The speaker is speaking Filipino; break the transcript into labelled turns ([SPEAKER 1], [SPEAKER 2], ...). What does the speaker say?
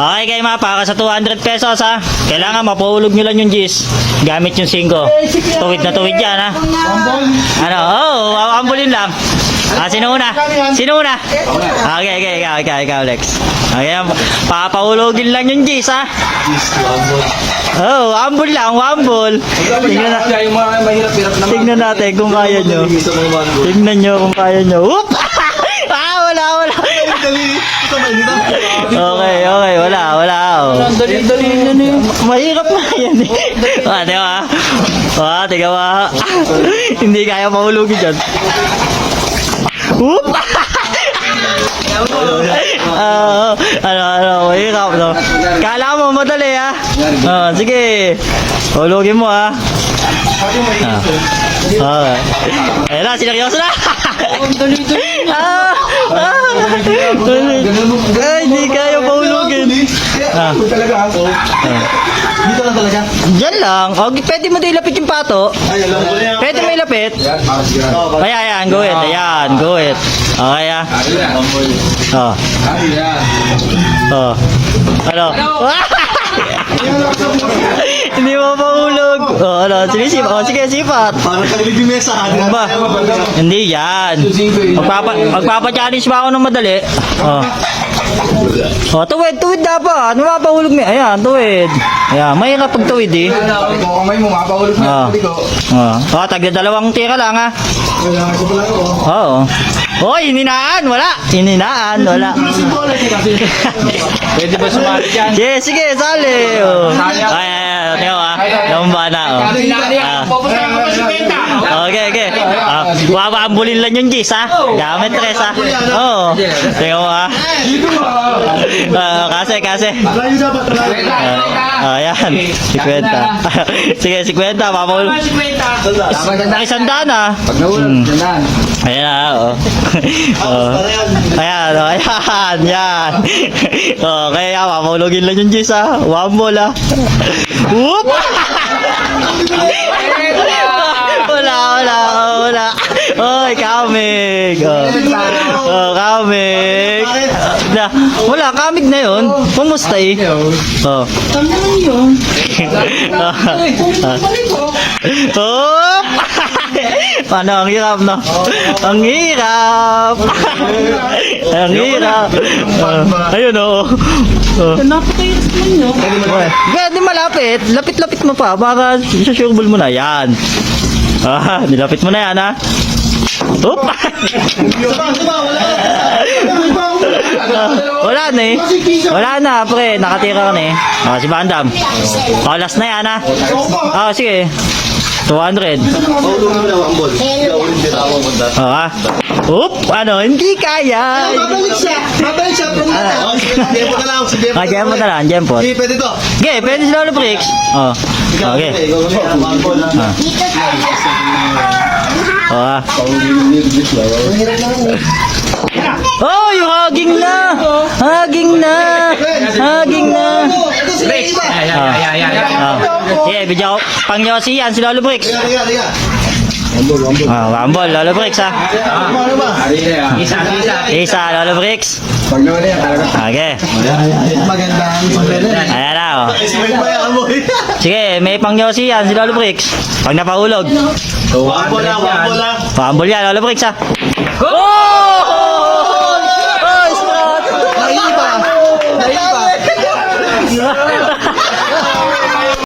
[SPEAKER 1] Okay kayo mga para sa 200 pesos ha. Kailangan mapahulog nyo lang yung G's. Gamit yung 5. Tuwid na tuwid yan ha. Ano? Oh, awambulin lang. Ah, sino una? Sino una? Okay, okay, ikaw, ikaw, ikaw, Lex. Okay, papahulogin lang yung G's ha. Oh, ambul lang, wambul. Tingnan, na,
[SPEAKER 2] Kaya yung mga mahirap-hirap naman.
[SPEAKER 1] tingnan natin kung kaya nyo. Tingnan nyo kung kaya nyo. Whoop! Ah. Okay, okay, wala, wala. Oh.
[SPEAKER 2] Dali-dali na na yun.
[SPEAKER 1] Mahirap na yan eh. Ah, di ba? Ah, tiga ba? Hindi kaya mahulugin dyan. Whoop! Ah, ano, ano, mahirap, no? Kala mo, madali? Ah, sige. Hulugin mo, ha? Ah. Okay. Ayun na, sineryoso na! ah, ah, Ay, hindi kaya mahulugin. Ah.
[SPEAKER 2] Talaga ako.
[SPEAKER 1] Ah.
[SPEAKER 2] Dito lang talaga.
[SPEAKER 1] Diyan lang. O, pwede mo din ilapit yung pato. Pwede mo ilapit.
[SPEAKER 2] Sigurado.
[SPEAKER 1] Ayan, go it. Ayan, go it. Okay, ah.
[SPEAKER 2] Ano yan?
[SPEAKER 1] Oh,
[SPEAKER 2] Ano yan?
[SPEAKER 1] Hindi mo mahulog. Oh, ano? Sige, sipat. Oh, sige, sipat.
[SPEAKER 2] Parang kalilig yung mesa.
[SPEAKER 1] Ano ba? Hindi yan. Magpapa, magpapa-challenge ba ako ng madali? Oh. Oh, tuwid, tuwid dapat. Ano mapahulog mo? Ayan, tuwid. Ayan, mahirap pag tuwid eh.
[SPEAKER 2] Ikaw kamay mo, mapahulog mo
[SPEAKER 1] Ah.
[SPEAKER 2] ko.
[SPEAKER 1] Oh, oh tagda dalawang tira lang ah.
[SPEAKER 2] Ko pala ako.
[SPEAKER 1] Oo. Hoy, hininaan, wala. Hininaan, wala.
[SPEAKER 2] Pwede ba sumali dyan?
[SPEAKER 1] Sige, sige, sali. Oh. Ay, ay, ay, ah. Yung bana, oh. Ah. Okay, okay. Ah, wawambulin lang yung G's, ha? Gamit tres, ha? Oo. Tingnan mo, ha? Ah, kasi, kasi.
[SPEAKER 2] Malayo
[SPEAKER 1] Ah, ayan. 50. Sige, 50. Papahulog. Isang daan, ha?
[SPEAKER 2] Pag nahulog,
[SPEAKER 1] Hmm.
[SPEAKER 2] dyan
[SPEAKER 1] Ayan na, oh. oh. Ayan, oh, ayan, yan. Oh, kaya mamulugin lang yung G's, ha? One ball, ha? Whoop! wala, wala, wala. Oy, kamig. Oh, oh kamig. Na, wala, kamig na yun. Kumusta eh? Oh. Oh! Paano ang hirap, no? Ang hirap! ang hirap! Ah, ayun, oo. Oh.
[SPEAKER 3] Napakairas mo nyo.
[SPEAKER 1] Kaya di malapit. Lapit-lapit mo pa. Baka susureball mo na. Yan. Ah, nilapit mo na yan, ha? Oop! Wala na eh. Wala na, pre. Nakatira ka na eh. Ah, si Bandam. Oh, last na yan, ha? Ah, sige. 200.
[SPEAKER 2] Pahulog mo na, Wambol. Ikaw rin bitawan mo dati.
[SPEAKER 1] Oh, ha? Oop! Ano? Hindi kaya.
[SPEAKER 2] Babalik siya. Babalik siya. Demo na lang.
[SPEAKER 1] Ah, mo na lang. Dyan po.
[SPEAKER 2] Hindi, pwede to.
[SPEAKER 1] Okay, pwede si Lolo Bricks. Oh. Okay. Ah. Oh, ah. Oh, yung hugging na! Hugging na! Hugging na! Ah. Ah. Sige, bigyan ko. Pang Yossi yan, si Lolo Bricks.
[SPEAKER 2] Wambol, Wambol.
[SPEAKER 1] Ah, Wambol, Lolo Bricks ha.
[SPEAKER 2] Ba?
[SPEAKER 3] Isa, isa.
[SPEAKER 1] Isa, Lolo Bricks.
[SPEAKER 2] Pag naman yan, talaga.
[SPEAKER 1] Okay.
[SPEAKER 2] Maganda ang.
[SPEAKER 1] Ayan na, oh. Sige, may pang Yossi yan, si Lolo Bricks. Pag napahulog.
[SPEAKER 2] Wambol lang, Wambol lang.
[SPEAKER 1] Wambol yan, Lolo Bricks ha. Oh!